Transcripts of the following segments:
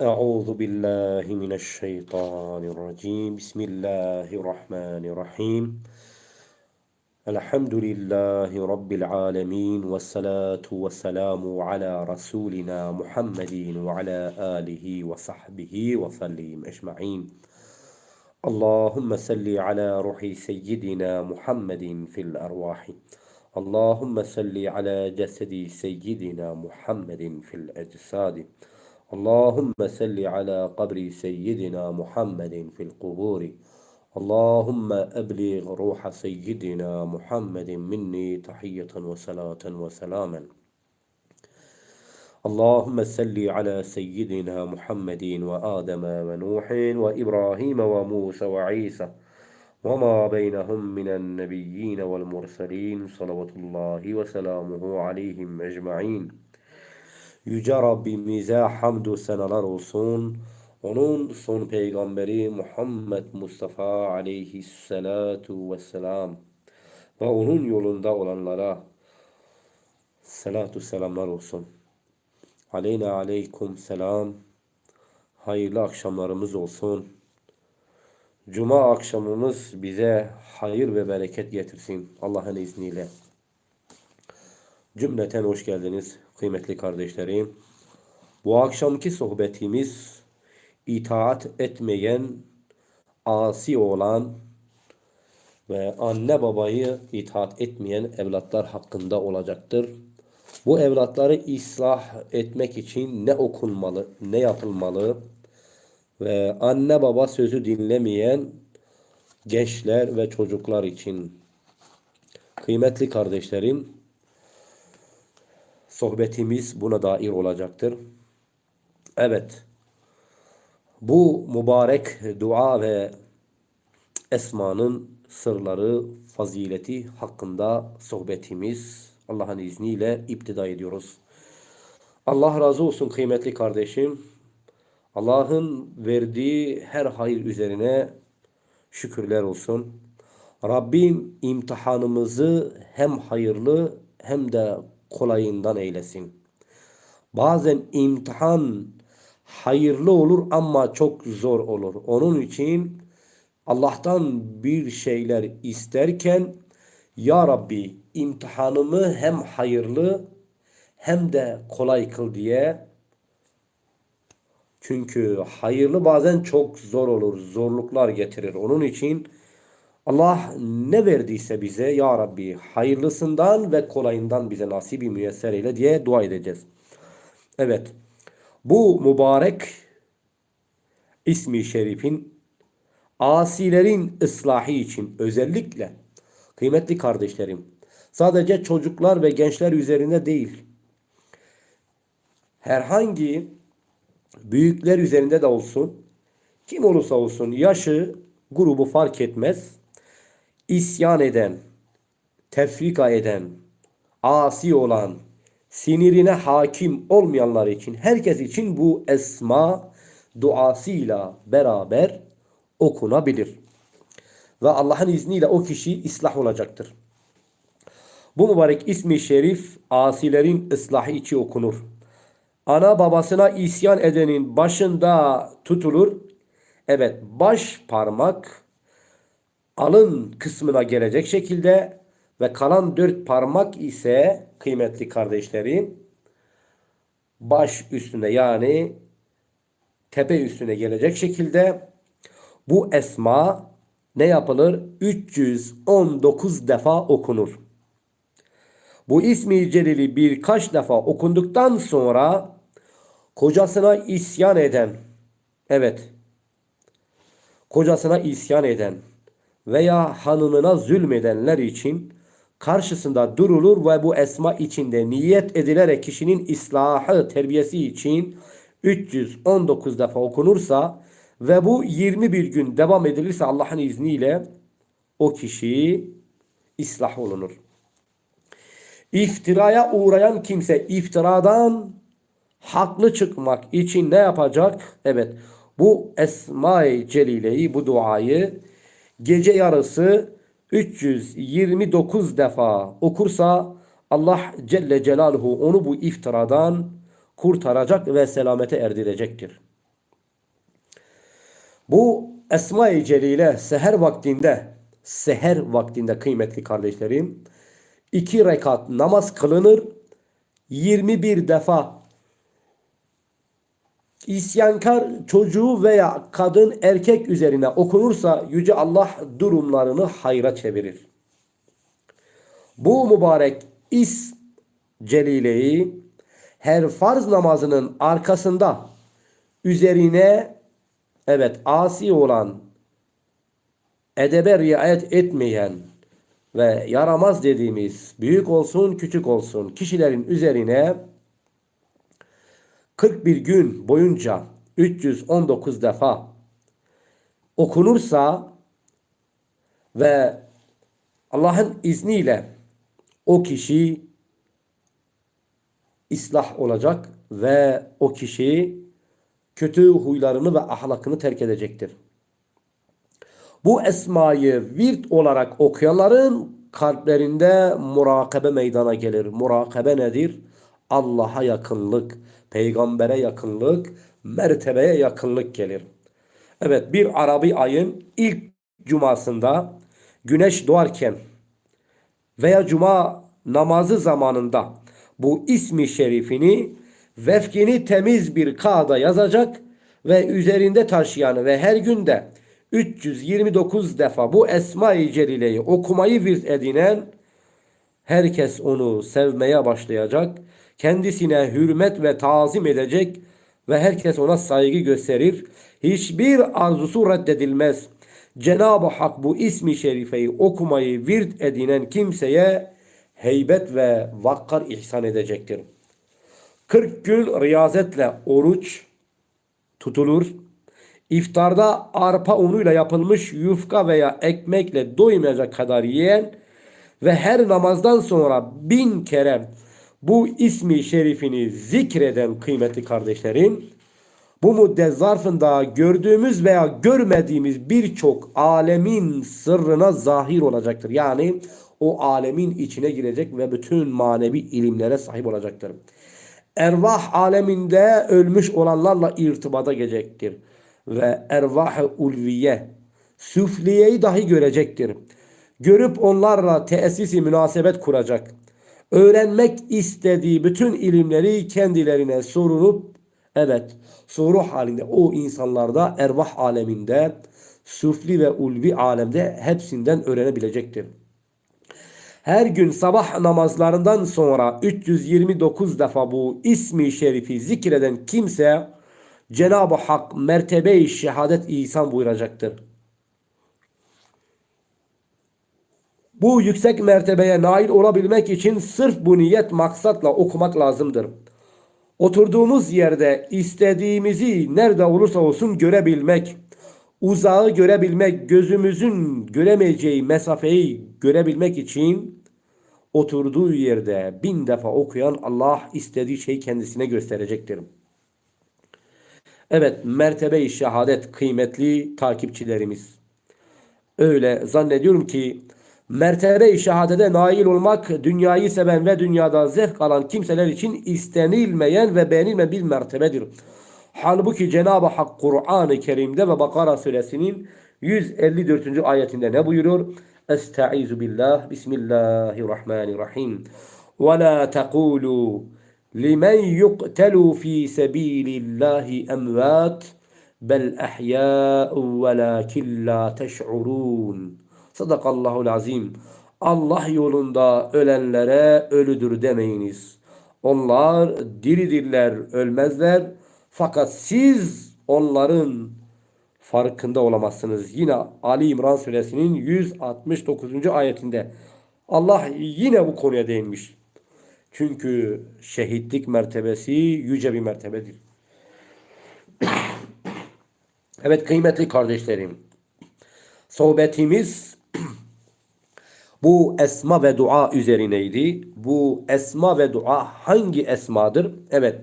أعوذ بالله من الشيطان الرجيم. بسم الله الرحمن الرحيم. الحمد لله رب العالمين والصلاة والسلام على رسولنا محمد وعلى آله وصحبه وسلم أجمعين. اللهم صل على روح سيدنا محمد في الأرواح. اللهم صل على جسد سيدنا محمد في الأجساد. اللهم صل على قبر سيدنا محمد في القبور. اللهم أبلغ روح سيدنا محمد مني تحية وصلاة وسلاما. اللهم صل على سيدنا محمد وآدم ونوح وإبراهيم وموسى وعيسى وما بينهم من النبيين والمرسلين صلوات الله وسلامه عليهم أجمعين. Yüce Rabbimize hamdü senalar olsun. Onun son peygamberi Muhammed Mustafa aleyhissalatu vesselam ve onun yolunda olanlara salatu selamlar olsun. Aleyna aleykum selam. Hayırlı akşamlarımız olsun. Cuma akşamımız bize hayır ve bereket getirsin Allah'ın izniyle. Cümleten hoş geldiniz kıymetli kardeşlerim. Bu akşamki sohbetimiz itaat etmeyen, asi olan ve anne babayı itaat etmeyen evlatlar hakkında olacaktır. Bu evlatları ıslah etmek için ne okunmalı, ne yapılmalı ve anne baba sözü dinlemeyen gençler ve çocuklar için kıymetli kardeşlerim sohbetimiz buna dair olacaktır. Evet. Bu mübarek dua ve esmanın sırları, fazileti hakkında sohbetimiz Allah'ın izniyle iptida ediyoruz. Allah razı olsun kıymetli kardeşim. Allah'ın verdiği her hayır üzerine şükürler olsun. Rabbim imtihanımızı hem hayırlı hem de kolayından eylesin. Bazen imtihan hayırlı olur ama çok zor olur. Onun için Allah'tan bir şeyler isterken Ya Rabbi imtihanımı hem hayırlı hem de kolay kıl diye çünkü hayırlı bazen çok zor olur. Zorluklar getirir. Onun için Allah ne verdiyse bize ya Rabbi hayırlısından ve kolayından bize nasibi müyesser eyle diye dua edeceğiz. Evet. Bu mübarek ismi şerifin asilerin ıslahı için özellikle kıymetli kardeşlerim sadece çocuklar ve gençler üzerinde değil herhangi büyükler üzerinde de olsun kim olursa olsun yaşı grubu fark etmez isyan eden, tefrika eden, asi olan, sinirine hakim olmayanlar için, herkes için bu esma duasıyla beraber okunabilir. Ve Allah'ın izniyle o kişi ıslah olacaktır. Bu mübarek ismi şerif asilerin ıslahı içi okunur. Ana babasına isyan edenin başında tutulur. Evet baş parmak alın kısmına gelecek şekilde ve kalan dört parmak ise kıymetli kardeşlerim baş üstüne yani tepe üstüne gelecek şekilde bu esma ne yapılır? 319 defa okunur. Bu ismi celili birkaç defa okunduktan sonra kocasına isyan eden evet kocasına isyan eden veya hanımına zulmedenler için karşısında durulur ve bu esma içinde niyet edilerek kişinin islahı terbiyesi için 319 defa okunursa ve bu 21 gün devam edilirse Allah'ın izniyle o kişi islah olunur. İftiraya uğrayan kimse iftiradan haklı çıkmak için ne yapacak? Evet bu Esma-i Celile'yi bu duayı gece yarısı 329 defa okursa Allah Celle Celaluhu onu bu iftiradan kurtaracak ve selamete erdirecektir. Bu Esma-i Celile seher vaktinde, seher vaktinde kıymetli kardeşlerim, iki rekat namaz kılınır, 21 defa isyankar çocuğu veya kadın erkek üzerine okunursa Yüce Allah durumlarını hayra çevirir. Bu mübarek is celileyi her farz namazının arkasında üzerine evet asi olan edebe riayet etmeyen ve yaramaz dediğimiz büyük olsun küçük olsun kişilerin üzerine 41 gün boyunca 319 defa okunursa ve Allah'ın izniyle o kişi islah olacak ve o kişi kötü huylarını ve ahlakını terk edecektir. Bu esmayı virt olarak okuyanların kalplerinde murakabe meydana gelir. Murakabe nedir? Allah'a yakınlık, peygambere yakınlık, mertebeye yakınlık gelir. Evet bir Arabi ayın ilk cumasında güneş doğarken veya cuma namazı zamanında bu ismi şerifini vefkini temiz bir kağıda yazacak ve üzerinde taşıyan ve her günde 329 defa bu Esma-i Celile'yi okumayı virt edinen herkes onu sevmeye başlayacak. Kendisine hürmet ve tazim edecek ve herkes ona saygı gösterir. Hiçbir arzusu reddedilmez. Cenab-ı Hak bu ismi şerifeyi okumayı virt edinen kimseye heybet ve vakkar ihsan edecektir. 40 gün riyazetle oruç tutulur. İftarda arpa unuyla yapılmış yufka veya ekmekle doymayacak kadar yiyen ve her namazdan sonra bin kere bu ismi şerifini zikreden kıymetli kardeşlerim bu müddet zarfında gördüğümüz veya görmediğimiz birçok alemin sırrına zahir olacaktır. Yani o alemin içine girecek ve bütün manevi ilimlere sahip olacaktır. Ervah aleminde ölmüş olanlarla irtibata gelecektir. Ve ervah-ı ulviye, süfliyeyi dahi görecektir. Görüp onlarla tesisi münasebet kuracak. Öğrenmek istediği bütün ilimleri kendilerine sorunup evet soru halinde o insanlarda ervah aleminde süfli ve ulvi alemde hepsinden öğrenebilecektir. Her gün sabah namazlarından sonra 329 defa bu ismi şerifi zikreden kimse Cenab-ı Hak mertebe-i şehadet ihsan buyuracaktır. Bu yüksek mertebeye nail olabilmek için sırf bu niyet maksatla okumak lazımdır. Oturduğumuz yerde istediğimizi nerede olursa olsun görebilmek, uzağı görebilmek, gözümüzün göremeyeceği mesafeyi görebilmek için oturduğu yerde bin defa okuyan Allah istediği şeyi kendisine gösterecektir. Evet mertebe-i şehadet kıymetli takipçilerimiz. Öyle zannediyorum ki mertebe-i şehadete nail olmak dünyayı seven ve dünyada zevk alan kimseler için istenilmeyen ve beğenilmeyen bir mertebedir. Halbuki Cenab-ı Hak Kur'an-ı Kerim'de ve Bakara suresinin 154. ayetinde ne buyuruyor? Estaizu billah, bismillahirrahmanirrahim. Ve la tekulu limen yuqtelu fi sebilillahi emvat bel ahya'u velakin la teş'urun. Sadakallahul azim. Allah yolunda ölenlere ölüdür demeyiniz. Onlar diridirler, ölmezler. Fakat siz onların farkında olamazsınız. Yine Ali İmran suresinin 169. ayetinde Allah yine bu konuya değinmiş. Çünkü şehitlik mertebesi yüce bir mertebedir. evet kıymetli kardeşlerim. Sohbetimiz bu esma ve dua üzerineydi. Bu esma ve dua hangi esmadır? Evet.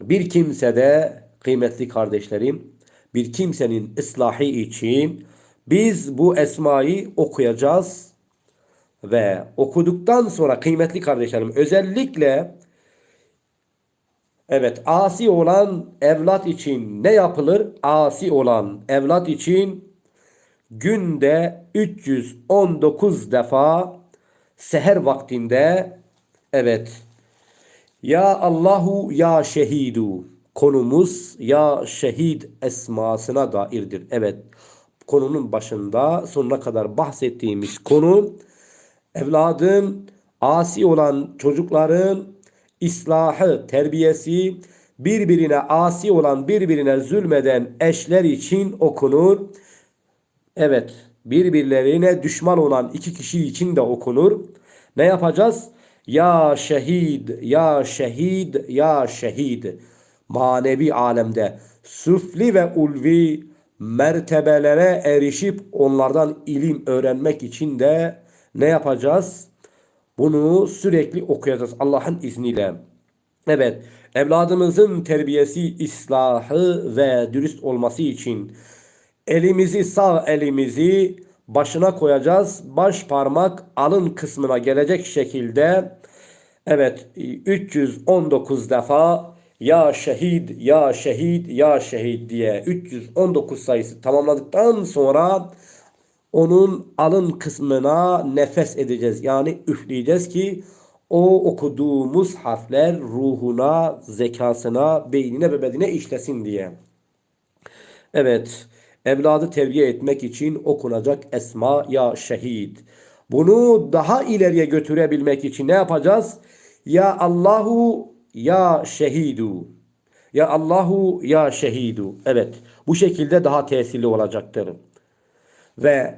Bir kimsede kıymetli kardeşlerim, bir kimsenin ıslahı için biz bu esmayı okuyacağız ve okuduktan sonra kıymetli kardeşlerim özellikle Evet, asi olan evlat için ne yapılır? Asi olan evlat için günde 319 defa seher vaktinde evet ya Allahu ya şehidu konumuz ya şehid esmasına dairdir. Evet konunun başında sonuna kadar bahsettiğimiz konu evladın asi olan çocukların islahı, terbiyesi, birbirine asi olan, birbirine zulmeden eşler için okunur. Evet, birbirlerine düşman olan iki kişi için de okunur. Ne yapacağız? Ya şehid, ya şehid, ya şehid. Manevi alemde süfli ve ulvi mertebelere erişip onlardan ilim öğrenmek için de ne yapacağız? Bunu sürekli okuyacağız Allah'ın izniyle. Evet, evladımızın terbiyesi, ıslahı ve dürüst olması için elimizi sağ elimizi başına koyacağız. Baş parmak alın kısmına gelecek şekilde evet 319 defa ya şehid ya şehid ya şehid diye 319 sayısı tamamladıktan sonra onun alın kısmına nefes edeceğiz. Yani üfleyeceğiz ki o okuduğumuz harfler ruhuna, zekasına, beynine ve bedene işlesin diye. Evet, evladı terbiye etmek için okunacak esma ya şehid. Bunu daha ileriye götürebilmek için ne yapacağız? Ya Allahu ya şehidu. Ya Allahu ya şehidu. Evet, bu şekilde daha tesirli olacaktır. Ve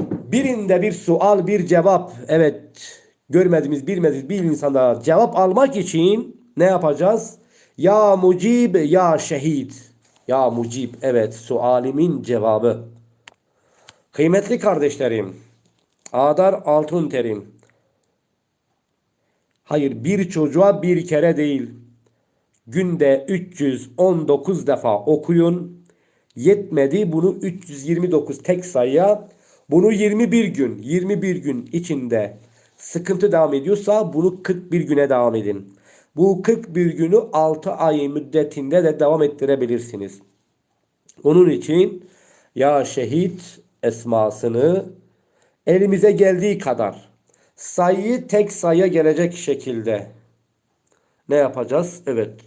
birinde bir sual, bir cevap. Evet, görmediğimiz, bilmediğimiz bir insanda cevap almak için ne yapacağız? Ya mucib, ya şehid. Ya mucib, evet, sualimin cevabı. Kıymetli kardeşlerim, Adar Altun Terim. Hayır, bir çocuğa bir kere değil, günde 319 defa okuyun. Yetmedi bunu 329 tek sayıya bunu 21 gün 21 gün içinde sıkıntı devam ediyorsa bunu 41 güne devam edin. Bu 41 günü 6 ay müddetinde de devam ettirebilirsiniz. Onun için ya şehit esmasını elimize geldiği kadar sayıyı tek sayıya gelecek şekilde ne yapacağız? Evet.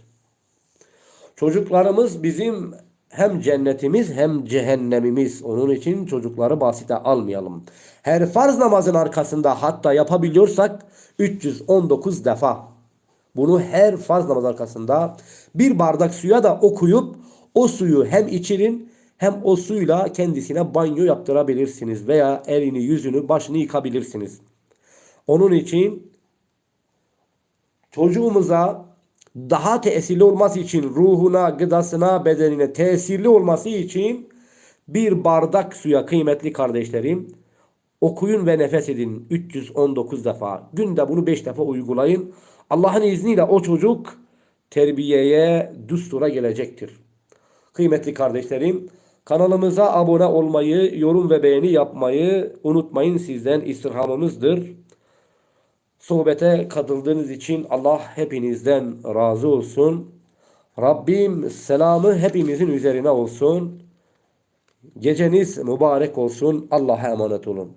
Çocuklarımız bizim hem cennetimiz hem cehennemimiz. Onun için çocukları basite almayalım. Her farz namazın arkasında hatta yapabiliyorsak 319 defa. Bunu her farz namaz arkasında bir bardak suya da okuyup o suyu hem içirin hem o suyla kendisine banyo yaptırabilirsiniz veya elini, yüzünü, başını yıkabilirsiniz. Onun için çocuğumuza daha tesirli olması için ruhuna, gıdasına, bedenine tesirli olması için bir bardak suya kıymetli kardeşlerim okuyun ve nefes edin 319 defa. Günde bunu 5 defa uygulayın. Allah'ın izniyle o çocuk terbiyeye, düstura gelecektir. Kıymetli kardeşlerim, kanalımıza abone olmayı, yorum ve beğeni yapmayı unutmayın sizden istirhamımızdır. Sohbete katıldığınız için Allah hepinizden razı olsun. Rabbim selamı hepimizin üzerine olsun. Geceniz mübarek olsun. Allah'a emanet olun.